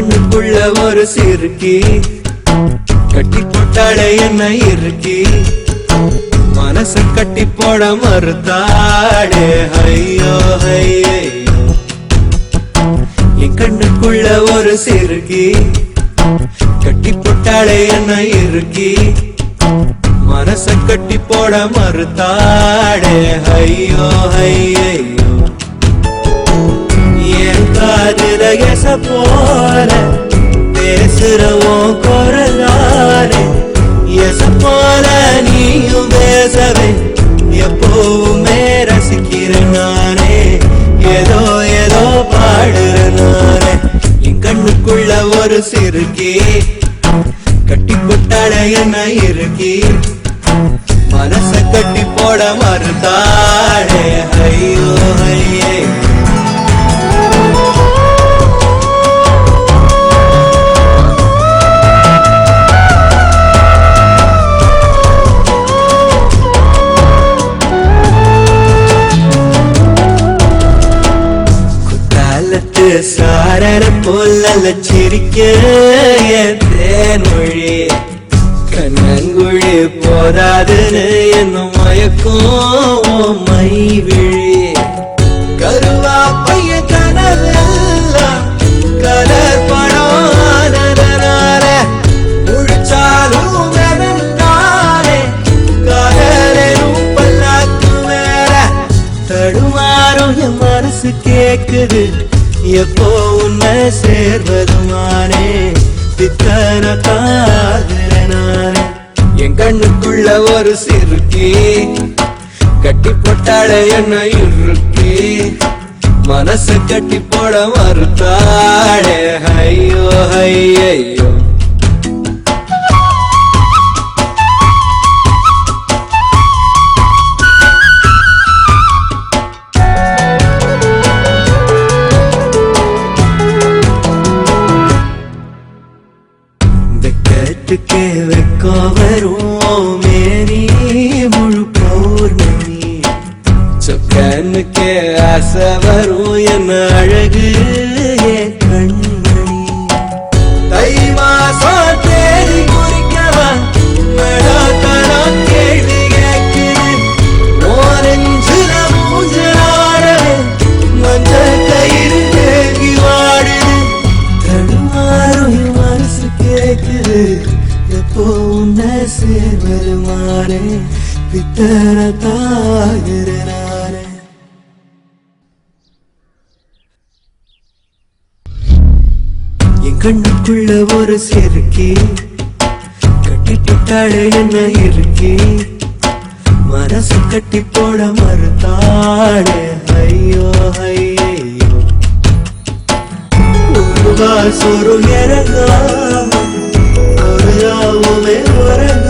கண்ணுக்குள்ள ஒரு சிறுக்கி. கட்டி போட்டாளே என்ன இருக்கி மனச கட்டி போட மறுத்தாடே ஐயோ ஐயோ. என் கண்ணுக்குள்ள ஒரு சிறுக்கி. கட்டி போட்டாளே என்ன இருக்கி மனச கட்டி போட மறுத்தாடே ஐயோ ஐயோ. காதுல போல பேசுறவோம் குரலாரு எச போல நீயும் பேசவே எப்போவுமே ரசிக்கிறேன் நானே. ஏதோ ஏதோ பாடுறேன் நானே. என் கண்ணுக்குள்ள ஒரு சிறுக்கி கட்டி போட்டாட என்ன இருக்கி மனச கட்டி போட மறுத்தாடே ஐயோ ஐயோ. விட்டு சாரர போல சிரிக்க தேன்மொழி கண்ணங்குழி போதாதுன்னு என்னும் மயக்கும் மை விழி. கருவா பைய கனவெல்லாம் கலர் படம் முழிச்சாலும் வெவந்தானே பல்லாக்கு மேல. தடுமாறும் என் மனசு கேக்குது. எப்போ உன்னை சேர்வதுமானே? பித்தன காதல நானே என் கண்ணுக்குள்ள ஒரு சிறுக்கி. கட்டி போட்டாட என்ன இருக்கி? மனசு கட்டி போட மறுத்தாடே ஐயோ ஐயோ வெக்கத்துக்கே வெக்கோ வரும் மேரி முழு பௌர்ணமி. சொக்கனுக்கே ஆசை வரும் என்ன அழகு மாறே பித்தன தாகிற நானே. என் கண்ணுக்குள்ள ஒரு செருக்கி கட்டி என்ன இருக்கி? மனசு கட்டி போட மறுத்தாளே ஐயோ ஐயோ ஒரு சொரு இறங்காம ஒரு யாவுமே உறங்க